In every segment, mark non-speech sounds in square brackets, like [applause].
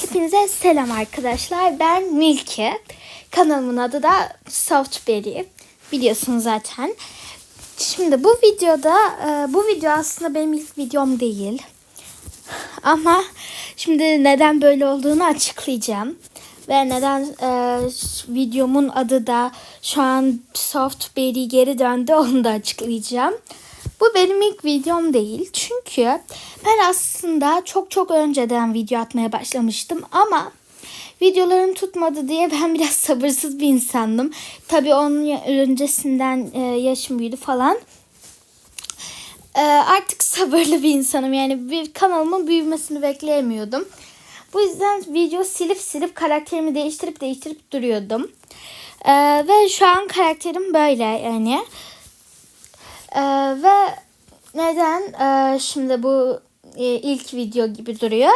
Hepinize selam arkadaşlar. Ben Milky. Kanalımın adı da Softberry. Biliyorsunuz zaten. Şimdi bu videoda, e, bu video aslında benim ilk videom değil. Ama şimdi neden böyle olduğunu açıklayacağım. Ve neden e, videomun adı da şu an Softberry geri döndü onu da açıklayacağım. Bu benim ilk videom değil. Çünkü ben aslında çok çok önceden video atmaya başlamıştım ama videolarım tutmadı diye ben [laughs] biraz sabırsız bir insandım. Tabii onun öncesinden e, yaşım büyüdü falan. E, artık [laughs] sabırlı bir insanım. Yani bir kanalımın büyümesini bekleyemiyordum. Bu yüzden video silip silip karakterimi değiştirip değiştirip duruyordum. E, ve şu an karakterim böyle yani. Ee, ve neden Ee, şimdi bu e, ilk video gibi duruyor?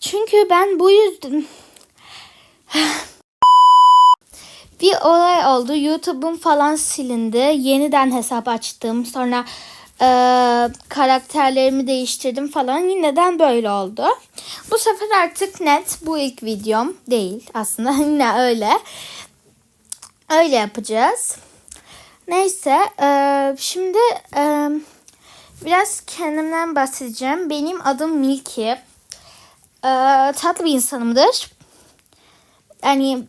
Çünkü ben bu yüzden [sighs] bir olay oldu. YouTube'um falan silindi. Yeniden hesap açtım. Sonra e, karakterlerimi değiştirdim falan. Neden böyle oldu? Bu sefer artık net bu ilk videom değil aslında. [laughs] Yine öyle. Öyle yapacağız. Neyse eee, şimdi eee, biraz kendimden bahsedeceğim. Benim adım Milky. Eee, tatlı bir insanımdır. Yani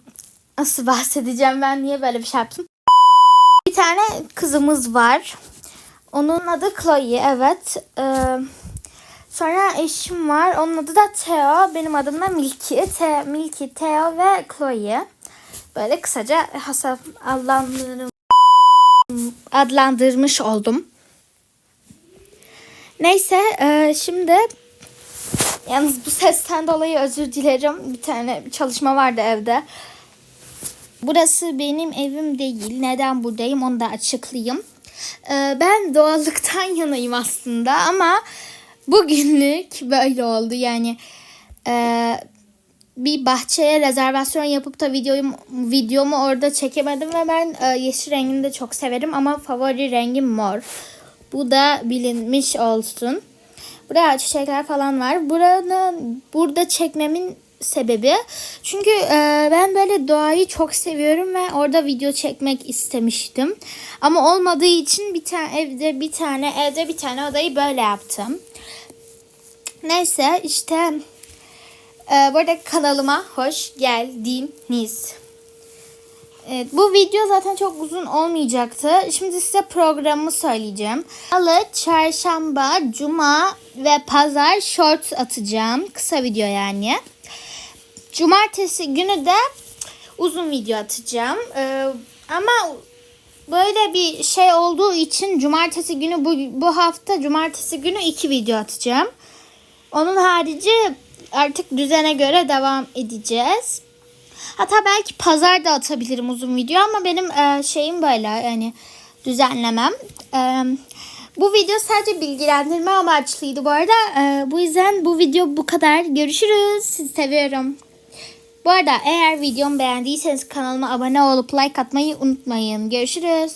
nasıl bahsedeceğim ben niye böyle bir şey yaptım. Bir tane kızımız var. Onun adı Chloe evet. Eee, sonra eşim var. Onun adı da Theo. Benim adım da Milky. Te, Milky, Theo ve Chloe. Böyle kısaca hasap adlandırım adlandırmış oldum. Neyse e, şimdi yalnız bu sesten dolayı özür dilerim. Bir tane çalışma vardı evde. Burası benim evim değil. Neden buradayım onu da açıklayayım. E, ben doğallıktan [laughs] yanayım aslında ama bugünlük böyle oldu. Yani e, bir bahçeye rezervasyon yapıp da videomu, videomu orada çekemedim ve ben e, yeşil rengini de çok severim ama favori rengim mor. Bu da bilinmiş olsun. Buraya çiçekler falan var. Buranın burada çekmemin sebebi çünkü e, ben böyle doğayı çok seviyorum ve orada video çekmek istemiştim. Ama olmadığı için bir tane evde bir tane evde bir tane odayı böyle yaptım. Neyse işte ee, bu arada kanalıma hoş geldiniz. Evet, bu video zaten çok uzun olmayacaktı. Şimdi size programımı söyleyeceğim. Salı, çarşamba, cuma ve pazar shorts atacağım. Kısa video yani. Cumartesi günü de uzun video atacağım. Ee, ama böyle bir şey olduğu için cumartesi günü bu, bu hafta cumartesi günü iki video atacağım. Onun harici artık düzene göre devam edeceğiz. Hatta belki pazar da atabilirim uzun video ama benim e, şeyim böyle yani düzenlemem. E, bu video sadece bilgilendirme amaçlıydı bu arada. E, bu yüzden bu video bu kadar. Görüşürüz. Sizi seviyorum. Bu arada eğer videomu beğendiyseniz kanalıma abone olup like atmayı unutmayın. Görüşürüz.